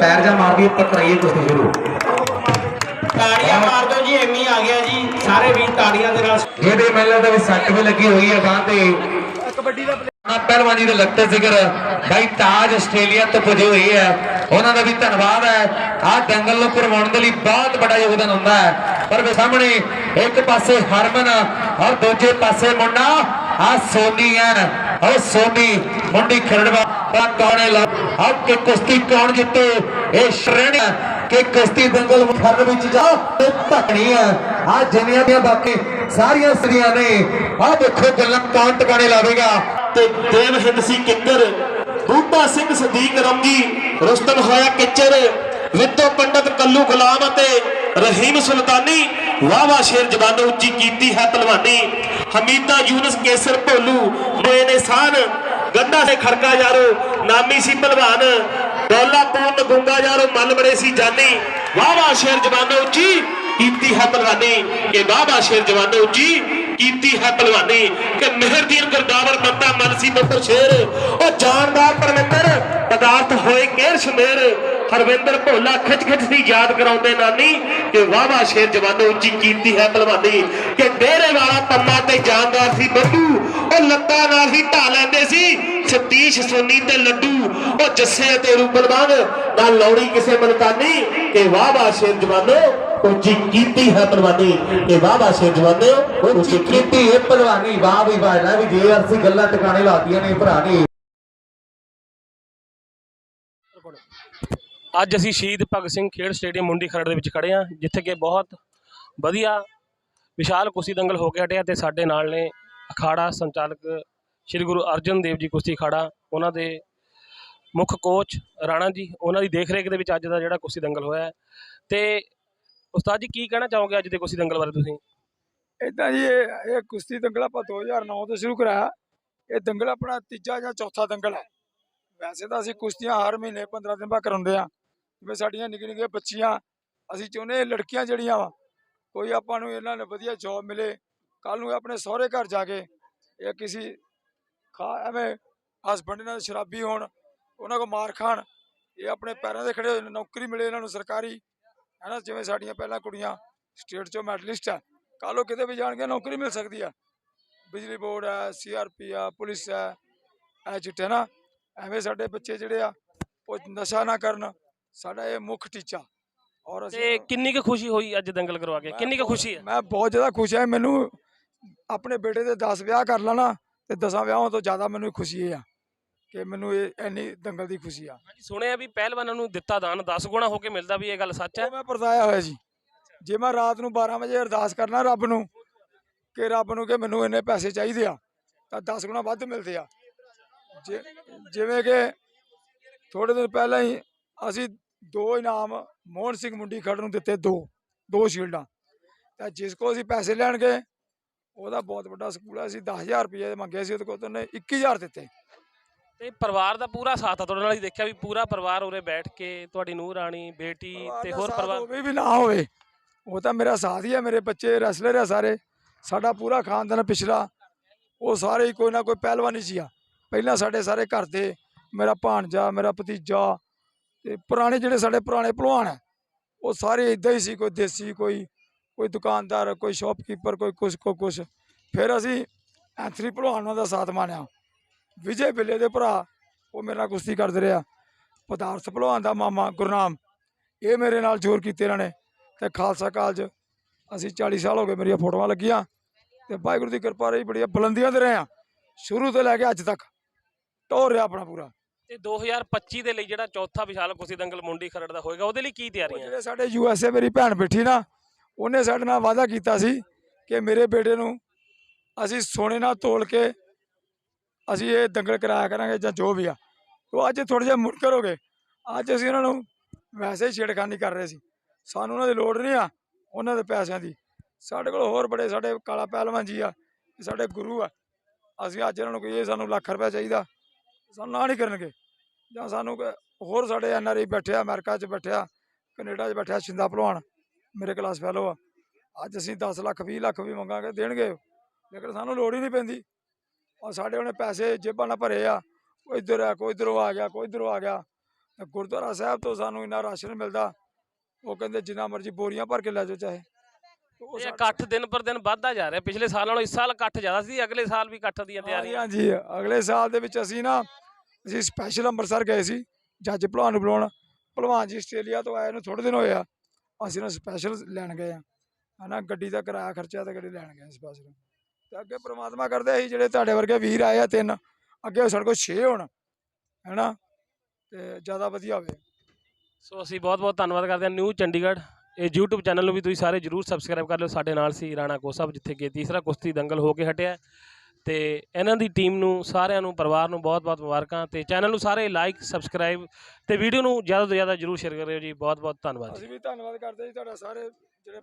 ਪੈਰ ਜਾ ਮਾਰ ਦੀ ਆਪਾਂ ਕਰਾਈਏ ਕੁਸ਼ਤੀ ਸ਼ੁਰੂ। ਤਾੜੀਆਂ ਮਾਰ ਦਿਓ ਜੀ ਐਮੀ ਆ ਗਿਆ ਜੀ। ਸਾਰੇ ਵੀ ਤਾੜੀਆਂ ਦੇ ਨਾਲ ਇਹਦੇ ਮੈਨੂੰ ਲੱਗਦਾ ਵੀ ਸੱਟ ਵੀ ਲੱਗੀ ਹੋਈ ਹੈ ਬਾਹ ਤੇ। ਕਬੱਡੀ ਦਾ ਆ ਪਹਿਲਵਾਨ ਦੇ ਲੱਗਤੇ ਜ਼ਿਕਰ ਭਾਈ ਤਾਜ ਆਸਟ੍ਰੇਲੀਆ ਤੋਂ ਪੁੱਜੇ ਹੋਈ ਹੈ। ਉਹਨਾਂ ਦਾ ਵੀ ਧੰਨਵਾਦ ਹੈ। ਆਹ ਦੰਗਲ ਨੂੰ ਕਰਵਾਉਣ ਦੇ ਲਈ ਬਹੁਤ ਵੱਡਾ ਯੋਗਦਾਨ ਹੁੰਦਾ ਹੈ। ਪਰ ਵੇ ਸਾਹਮਣੇ ਇੱਕ ਪਾਸੇ ਹਰਮਨ ਔਰ ਦੂਜੇ ਪਾਸੇ ਮੁੰਡਾ। ਆ ਸੋਨੀ ਹੈ ਉਹ ਸੋਨੀ ਮੁੰਡੀ ਖਰੜਵਾ ਆ ਕੌਣ ਹੈ ਆ ਕਿ ਕੁਸ਼ਤੀ ਕੌਣ ਜਿੱਤੇ? ਇਹ ਸ਼੍ਰੇਣੀ ਕਿ ਕੁਸ਼ਤੀ ਦੰਗਲ ਮੁਖਰ ਵਿੱਚ ਜਾ ਤੇ ਧਕਣੀ ਹੈ। ਆ ਜਿੰਨੀਆਂ ਦੀਆਂ ਬਾਕੀ ਸਾਰੀਆਂ ਸਰੀਆਂ ਨੇ। ਆ ਦੇਖੋ ਗੱਲਾਂ ਕੌਣ ਟਿਕਾਣੇ ਲਾਵੇਗਾ। ਤੇ ਦੇਵ ਹਿੰਦ ਸੀ ਕਿੱਕਰ। ਬੂਟਾ ਸਿੰਘ ਸਦੀਕ ਰੰਗੀ, ਰੁਸਤਮ ਹੋਇਆ ਕਿੱਚਰ। ਵਿਦੋ ਪੰਡਤ ਕੱਲੂ ਗੁਲਾਮ ਅਤੇ ਰਹੀਮ ਸੁਲਤਾਨੀ ਵਾਵਾ ਸ਼ੇਰ ਜਵਾਨੋ ਉੱਚੀ ਕੀਤੀ ਹੈ ਪਹਿਲਵਾਨੀ ਹਮੀਦਾ ਯੂਨਸ ਕੇਸਰ ਭੋਲੂ ਮੋਏ ਨੇ ਸਾਨ, ਗੰਡਾ ਸੇ ਖੜਕਾ ਯਾਰੋ, ਨਾਮੀ ਸੀ ਭਲਵਾਨ। ਦੌਲਾ ਪੂਰਨ ਗੁੰਗਾ ਯਾਰੋ, ਮਨ ਬੜੇ ਸੀ ਜਾਨੀ। ਵਾਵਾ ਸ਼ੇਰ ਜਵਾਨੋ ਉੱਚੀ ਕੀਤੀ ਹੈ ਪਹਿਲਵਾਨੀ ਕਿ ਵਾਵਾ ਸ਼ੇਰ ਜਵਾਨੋ ਉੱਚੀ ਕੀਤੀ ਹੈ ਭਲਵਾਨੀ ਕਿ ਮਿਹਰਦੀਨ ਗੁਰਦਾਵਰ ਬੰਦਾ ਮਨਸੀ ਸੀ ਸ਼ੇਰ। ਉਹ ਜਾਨਦਾਰ ਪਰਮਿੰਦਰ ਪਦਾਰਥ ਹੋਏ ਕੇਰ ਸ਼ਮੇਰ ਹਰਵਿੰਦਰ ਭੋਲਾ ਖਿੱਚ ਖਿੱਚ ਦੀ ਯਾਦ ਕਰਾਉਂਦੇ ਨਾਨੀ ਕਿ ਵਾਵਾ ਸ਼ੇਰ ਜਵਾਨੋ ਉੱਚੀ ਕੀਤੀ ਹੈ ਪਹਿਲਵਾਨੀ ਕਿ ਡੇਰੇ ਵਾਲਾ ਪੰਮਾ ਤੇ ਜਾਨਦਾਰ ਸੀ ਬੱਬੂ ਉਹ ਲੱਤਾਂ ਨਾਲ ਹੀ ਢਾ ਲੈਂਦੇ ਸੀ ਸਤੀਸ਼ ਸੋਨੀ ਤੇ ਲੱਡੂ ਉਹ ਜੱਸੇ ਤੇ ਰੂਬਲ ਵਾਂਗ ਨਾਲ ਲੌੜੀ ਕਿਸੇ ਮਲਕਾਨੀ ਕਿ ਵਾਵਾ ਸ਼ੇਰ ਜਵਾਨੋ ਉੱਚੀ ਕੀਤੀ ਹੈ ਪਹਿਲਵਾਨੀ ਕਿ ਵਾਵਾ ਸ਼ੇਰ ਜਵਾਨੋ ਉੱਚੀ ਕੀਤੀ ਇਹ ਪਹਿਲਵਾਨੀ ਵਾਹ ਵੀ ਵਾਹ ਨਾ ਵੀ ਜੇ ਅਸੀਂ ਗੱਲਾਂ ਟਿਕਾਣੇ ਲਾਤੀਆਂ ਨੇ ਭਰਾ ਨੇ। ਅੱਜ ਅਸੀਂ ਸ਼ਹੀਦ ਭਗਤ ਸਿੰਘ ਖੇਡ ਸਟੇਡੀਅਮ ਮੁੰਡੀ ਖਰੜ ਦੇ ਵਿੱਚ ਖੜੇ ਹਾਂ, ਜਿੱਥੇ ਕਿ ਬਹੁਤ ਵਧੀਆ ਵਿਸ਼ਾਲ ਕੁਸ਼ਤੀ ਦੰਗਲ ਹੋ ਕੇ ਹਟਿਆ ਤੇ ਸਾਡੇ ਨਾਲ ਨੇ ਅਖਾੜਾ ਸੰਚਾਲਕ ਸ੍ਰੀ ਗੁਰੂ ਅਰਜਨ ਦੇਵ ਜੀ ਕੁਸ਼ਤੀ ਅਖਾੜਾ, ਉਹਨਾਂ ਦੇ ਮੁੱਖ ਕੋਚ ਰਾਣਾ ਜੀ, ਉਹਨਾਂ ਦੀ ਦੇਖਰੇਖ ਦੇ ਵਿੱਚ ਅੱਜ ਦਾ ਜਿਹੜਾ ਕੁਸ਼ਤੀ ਦੰਗਲ ਹੋਇਆ ਹੈ। ਤੇ ਉਸਤਾਦ ਜੀ, ਕੀ ਕਹਿਣਾ ਚਾਹੋਗੇ ਅੱਜ ਦੇ ਕੁਸ਼ਤੀ ਦੰਗਲ ਬਾਰੇ ਤੁਸੀਂ? ਇਦਾਂ ਜੀ, ਇਹ ਇਹ ਕੁਸ਼ਤੀ ਦੰਗਲ ਆਪਾਂ 2009 ਤੋਂ ਸ਼ੁਰੂ ਕਰਾਇਆ। ਇਹ ਦੰਗਲ ਆਪਣਾ ਤੀਜਾ ਜਾਂ ਚੌਥਾ ਦੰਗਲ ਹੈ। ਵੈਸੇ ਤਾਂ ਅਸੀਂ ਕੁਸ਼ਤੀਆਂ ਹਰ ਮਹੀਨੇ 15 ਦਿਨ ਬਾਅਦ ਕਰਾਉਂਦੇ ਆ ਜਿਵੇਂ ਸਾਡੀਆਂ ਨਿੱਕੀਆਂ ਨਿੱਕੀਆਂ ਬੱਚੀਆਂ, ਅਸੀਂ ਚਾਹੁੰਦੇ ਲੜਕੀਆਂ ਜਿਹੜੀਆਂ ਵਾ, ਕੋਈ ਆਪਾਂ ਨੂੰ ਇਹਨਾਂ ਨੂੰ ਵਧੀਆ ਜੌਬ ਮਿਲੇ ਕੱਲ ਨੂੰ ਆਪਣੇ ਸਹੁਰੇ ਘਰ ਜਾ ਕੇ ਇਹ ਕਿਸੇ ਖਾ, ਐਵੇਂ ਹਸਬੰਡ ਨਾਲ ਸ਼ਰਾਬੀ ਹੋਣ, ਉਹਨਾਂ ਕੋ ਮਾਰ ਖਾਣ, ਇਹ ਆਪਣੇ ਪੈਰਾਂ ਦੇ ਖੜੇ ਹੋ ਨੌਕਰੀ ਮਿਲੇ ਇਹਨਾਂ ਨੂੰ ਸਰਕਾਰੀ ਹੈ ਨਾ ਜਿਵੇਂ ਸਾਡੀਆਂ ਪਹਿਲਾਂ ਕੁੜੀਆਂ ਸਟੇਟ ਚੋਂ ਮੈਡਲਿਸਟ ਆ, ਕੱਲ੍ਹ ਉਹ ਕਿਤੇ ਵੀ ਜਾਣਗੇ ਨੌਕਰੀ ਮਿਲ ਸਕਦੀ ਆ। ਬਿਜਲੀ ਬੋਰਡ ਹੈ ਸੀਆਰਪੀ ਆ, ਪੁਲਿਸ ਹੈ ਇਹ ਚਿੱਟੇ ਨਾ, ਐਵੇਂ ਸਾਡੇ ਬੱਚੇ ਜਿਹੜੇ ਆ, ਉਹ ਨਸ਼ਾ ਨਾ ਕਰਨ ਸਾਡਾ ਇਹ ਮੁੱਖ ਟੀਚਾ। ਔਰ ਤੇ ਕਿੰਨੀ ਕੁ ਖੁਸ਼ੀ ਹੋਈ ਅੱਜ ਦੰਗਲ ਕਰਵਾ ਕੇ? ਕਿੰਨੀ ਕੁ ਖੁਸ਼ੀ ਹੈ? ਮੈਂ ਬਹੁਤ ਜ਼ਿਆਦਾ ਖੁਸ਼ ਹਾਂ। ਮੈਨੂੰ ਆਪਣੇ ਬੇਟੇ ਦੇ 10 ਵਿਆਹ ਕਰ ਲੈਣਾ ਤੇ 10 ਵਿਆਹਾਂ ਤੋਂ ਜ਼ਿਆਦਾ ਮੈਨੂੰ ਖੁਸ਼ੀ ਆ ਕਿ ਮੈਨੂੰ ਇਹ ਇੰਨੀ ਦੰਗਲ ਦੀ ਖੁਸ਼ੀ ਆ। ਹਾਂਜੀ ਸੁਣਿਆ ਵੀ ਪਹਿਲਵਾਨਾਂ ਨੂੰ ਦਿੱਤਾ ਦਾਨ 10 ਗੁਣਾ ਹੋ ਕੇ ਮਿਲਦਾ ਵੀ ਇਹ ਗੱਲ ਸੱਚ ਹੈ। ਉਹ ਮੈਂ ਪਰਦਾਇਆ ਹੋਇਆ ਜੀ। ਜੇ ਮੈਂ ਰਾਤ ਨੂੰ 12 ਵਜੇ ਅਰਦਾਸ ਕਰਨਾ ਰੱਬ ਨੂੰ ਕਿ ਰੱਬ ਨੂੰ ਕਿ ਮੈਨੂੰ ਇੰਨੇ ਪੈਸੇ ਚਾਹੀਦੇ ਆ ਤਾਂ 10 ਗੁਣਾ ਵੱਧ ਮਿਲਦੇ ਆ। ਜਿਵੇਂ ਕਿ ਥੋੜੇ ਦਿਨ ਪਹਿਲਾਂ ਹੀ ਅਸੀਂ ਦੋ ਇਨਾਮ ਮੋਹਨ ਸਿੰਘ ਮੁੰਡੀ ਖੜ ਨੂੰ ਦਿੱਤੇ ਦੋ ਦੋ ਸ਼ੀਲਡਾਂ ਤਾਂ ਜਿਸ ਕੋ ਅਸੀਂ ਪੈਸੇ ਲੈਣ ਗਏ ਉਹਦਾ ਬਹੁਤ ਵੱਡਾ ਸਕੂਲ ਆ। ਅਸੀਂ 10000 ਰੁਪਏ ਮੰਗੇ ਸੀ ਉਹਦੇ ਕੋਲ ਤਾਂ ਉਹਨੇ 21000 ਦਿੱਤੇ। ਤੇ ਪਰਿਵਾਰ ਦਾ ਪੂਰਾ ਸਾਥ ਆ ਤੁਹਾਡੇ ਨਾਲ ਹੀ ਦੇਖਿਆ ਵੀ ਪੂਰਾ ਪਰਿਵਾਰ ਉਰੇ ਬੈਠ ਕੇ ਤੁਹਾਡੀ ਨੂੰਹ ਰਾਣੀ ਬੇਟੀ ਤੇ ਹੋਰ ਪਰਿਵਾਰ ਹੋਵੇ ਵੀ ਨਾ ਹੋਵੇ ਉਹ ਤਾਂ ਮੇਰਾ ਸਾਥ ਹੀ ਹੈ ਮੇਰੇ ਬੱਚੇ ਰੈਸਲਰ ਆ ਸਾਰੇ। ਸਾਡਾ ਪੂਰਾ ਖਾਨਦਾਨ ਪਿਛਲਾ ਉਹ ਸਾਰੇ ਹੀ ਕੋਈ ਨਾ ਕੋਈ ਪਹਿਲਵਾਨੀ ਸੀ ਆ। ਪਹਿਲਾਂ ਸਾਡੇ ਸਾਰੇ ਘਰ ਦੇ ਮੇਰਾ ਭਾਣਜਾ ਮੇਰਾ ਭਤੀਜਾ ਤੇ ਪੁਰਾਣੇ ਜਿਹੜੇ ਸਾਡੇ ਪੁਰਾਣੇ ਭਲਵਾਨ ਹੈ ਉਹ ਸਾਰੇ ਇਦਾਂ ਹੀ ਸੀ, ਕੋਈ ਦੇਸੀ, ਕੋਈ ਕੋਈ ਦੁਕਾਨਦਾਰ, ਕੋਈ ਸ਼ਾਪਕੀਪਰ ਕੋਈ ਕੁਛ ਕੋਈ ਕੁਛ। ਫਿਰ ਅਸੀਂ ਐਂਥਰੀ ਭਲਵਾਨਾਂ ਦਾ ਸਾਥ ਮਾਣਿਆ। ਵਿਜੇ ਬਿੱਲੇ ਦੇ ਭਰਾ, ਉਹ ਮੇਰੇ ਨਾਲ ਕੁਸ਼ਤੀ ਕਰਦੇ ਰਿਹਾ। ਪਦਾਰਥ ਭਲਵਾਨ ਦਾ ਮਾਮਾ ਗੁਰਨਾਮ, ਇਹ ਮੇਰੇ ਨਾਲ ਜ਼ੋਰ ਕੀਤੇ ਇਹਨਾਂ ਨੇ। ਤੇ ਖਾਲਸਾ ਕਾਲਜ, ਅਸੀਂ 40 ਸਾਲ ਹੋ ਗਏ ਮੇਰੀਆਂ ਫੋਟੋਆਂ ਲੱਗੀਆਂ। ਤੇ ਵਾਹਿਗੁਰੂ ਦੀ ਕਿਰਪਾ ਰਹੀ, ਬੜੀਆਂ ਬੁਲੰਦੀਆਂ ਤੇ ਰਹੇ ਆ ਸ਼ੁਰੂ ਤੋਂ ਲੈ ਕੇ ਅੱਜ ਤੱਕ ਟੋਰ ਰਿਹਾ ਆਪਣਾ ਪੂਰਾ। ਤੇ 2025 ਦੇ ਲਈ ਜਿਹੜਾ ਚੌਥਾ ਵਿਸ਼ਾਲ ਕੁਸ਼ਤੀ ਦੰਗਲ ਮੁੰਡੀ ਖਰੜ ਦਾ ਹੋਏਗਾ ਉਹਦੇ ਲਈ ਕੀ ਤਿਆਰੀਆਂ ਜਿਹੜੇ ਸਾਡੇ ਯੂ ਐਸ ਏ ਮੇਰੀ ਭੈਣ ਬੈਠੀ ਨਾ ਉਹਨੇ ਸਾਡੇ ਨਾਲ ਵਾਅਦਾ ਕੀਤਾ ਸੀ ਕਿ ਮੇਰੇ ਬੇਟੇ ਨੂੰ ਅਸੀਂ ਸੋਨੇ ਨਾਲ ਤੋਲ ਕੇ ਅਸੀਂ ਇਹ ਦੰਗਲ ਕਰਾਇਆ ਕਰਾਂਗੇ ਜਾਂ ਜੋ ਵੀ ਆ। ਉਹ ਅੱਜ ਥੋੜੇ ਜਿਹਾ ਮੁਨਕਰ ਹੋ ਗਏ ਅੱਜ ਅਸੀਂ ਉਹਨਾਂ ਨੂੰ ਵੈਸੇ ਹੀ ਛੇੜਖਾਨੀ ਕਰ ਰਹੇ ਸੀ। ਸਾਨੂੰ ਉਹਨਾਂ ਦੀ ਲੋੜ ਨਹੀਂ ਆ ਉਹਨਾਂ ਦੇ ਪੈਸਿਆਂ ਦੀ। ਸਾਡੇ ਕੋਲ ਹੋਰ ਬੜੇ ਸਾਡੇ ਕਾਲਾ ਪਹਿਲਵਾਨ ਜੀ ਆ ਸਾਡੇ ਗੁਰੂ ਆ। ਅਸੀਂ ਅੱਜ ਇਹਨਾਂ ਨੂੰ ਕਹੀਏ ਸਾਨੂੰ ਲੱਖ ਰੁਪਏ ਚਾਹੀਦਾ। ਸਾਨੂੰ ਨਾ ਨਹੀਂ ਕਰਨਗੇ। ਜਾਂ ਸਾਨੂੰ ਹੋਰ ਸਾਡੇ ਐਨ ਆਰ ਆਈ ਬੈਠਿਆ ਅਮਰੀਕਾ 'ਚ ਬੈਠਿਆ ਕੈਨੇਡਾ 'ਚ ਬੈਠਿਆ ਸ਼ਿੰਦਾ ਭਲਵਾਨ, ਮੇਰੇ ਕਲਾਸ ਫੈਲੋ ਆ। ਅੱਜ ਅਸੀਂ 10 ਲੱਖ 20 ਲੱਖ ਵੀ ਮੰਗਾਂਗੇ, ਦੇਣਗੇ। ਲੇਕਿਨ ਸਾਨੂੰ ਲੋੜ ਹੀ ਨਹੀਂ ਪੈਂਦੀ। ਔਰ ਸਾਡੇ ਉਹਨੇ ਪੈਸੇ ਜੇਬਾਂ ਨਾਲ ਭਰੇ ਆ। ਕੋਈ ਇੱਧਰ ਆ, ਕੋਈ ਇੱਧਰੋਂ ਆ ਗਿਆ, ਕੋਈ ਇੱਧਰੋਂ ਆ ਗਿਆ। ਤੇ ਗੁਰਦੁਆਰਾ ਸਾਹਿਬ ਤੋਂ ਸਾਨੂੰ ਇੰਨਾ ਰਾਸ਼ਨ ਮਿਲਦਾ। ਉਹ ਕਹਿੰਦੇ ਜਿੰਨਾ ਮਰਜ਼ੀ ਬੋਰੀਆਂ ਭਰ ਕੇ ਲੈ ਜਾਓ ਚਾਹੇ। ਇਹ ਇਕੱਠ ਦਿਨ ਪਰ ਦਿਨ ਵੱਧਦਾ ਜਾ ਰਿਹਾ। ਪਿਛਲੇ ਸਾਲ ਨਾਲੋਂ ਇਸ ਸਾਲ ਇਕੱਠ ਜ਼ਿਆਦਾ ਸੀ ਅਗਲੇ ਸਾਲ ਵੀ ਇਕੱਠ ਦੀਆਂ ਤਿਆਰੀਆਂ। ਹਾਂਜੀ ਅਗਲੇ ਸਾਲ ਦੇ ਵਿੱਚ ਅਸੀਂ ਨਾ ਅਸੀਂ ਸਪੈਸ਼ਲ ਅੰਮ੍ਰਿਤਸਰ ਗਏ ਸੀ ਜੱਜ ਭਲਵਾਨ ਨੂੰ ਬੁਲਾਉਣ। ਭਲਵਾਨ ਜੀ ਆਸਟ੍ਰੇਲੀਆ ਤੋਂ ਆਏ ਨੂੰ ਥੋੜੇ ਦਿਨ ਹੋਏ ਆ। ਅਸੀਂ ਨਾ ਸਪੈਸ਼ਲ ਲੈਣ ਗਏ ਆ। ਹਨਾ ਗੱਡੀ ਦਾ ਕਿਰਾਇਆ ਖਰਚਾ ਤੇ ਗੱਡੀ ਲੈਣ ਗਏ ਸਪੈਸ਼ਲ ਤੇ ਅੱਗੇ ਪ੍ਰਮਾਤਮਾ ਕਰਦੇ ਅਸੀਂ ਜਿਹੜੇ ਤੁਹਾਡੇ ਵਰਗੇ ਵੀਰ ਆਏ ਆ ਤਿੰਨ ਅੱਗੇ ਸਾਡੇ ਕੋਲ 6 ਹੋਣ ਹੈਨਾ? ਤੇ ਜ਼ਿਆਦਾ ਵਧੀਆ ਹੋਵੇ। ਸੋ ਅਸੀਂ ਬਹੁਤ ਬਹੁਤ ਧੰਨਵਾਦ ਕਰਦੇ ਹਾਂ ਨਿਊ ਚੰਡੀਗੜ੍ਹ। ਇਹ YouTube ਚੈਨਲ ਨੂੰ ਵੀ ਤੁਸੀਂ ਸਾਰੇ ਜਰੂਰ ਸਬਸਕ੍ਰਾਈਬ ਕਰ ਲਿਓ। ਸਾਡੇ ਨਾਲ ਸੀ ਰਾਣਾ ਕੋਸਬ ਜਿੱਥੇ ਕਿ ਤੀਸਰਾ ਕੁਸ਼ਤੀ ਦੰਗਲ ਹੋ ਕੇ ਹਟਿਆ। ਹੈ। ਤੇ ਇਹਨਾਂ ਦੀ ਟੀਮ ਨੂੰ, ਸਾਰਿਆਂ ਨੂੰ, ਪਰਿਵਾਰ ਨੂੰ ਬਹੁਤ ਬਹੁਤ ਮੁਬਾਰਕਾਂ। ਤੇ ਚੈਨਲ ਨੂੰ ਸਾਰੇ ਲਾਈਕ ਸਬਸਕ੍ਰਾਈਬ ਤੇ ਵੀਡੀਓ ਨੂੰ ਜ਼ਿਆਦਾ ਤੋਂ ਜ਼ਿਆਦਾ ਜਰੂਰ ਸ਼ੇਅਰ ਕਰਿਓ ਜੀ। ਬਹੁਤ ਬਹੁਤ ਧੰਨਵਾਦ ਅਸੀਂ ਵੀ ਧੰਨਵਾਦ ਕਰਦੇ ਜੀ ਤੁਹਾਡਾ ਸਾਰੇ ਜਿਹੜੇ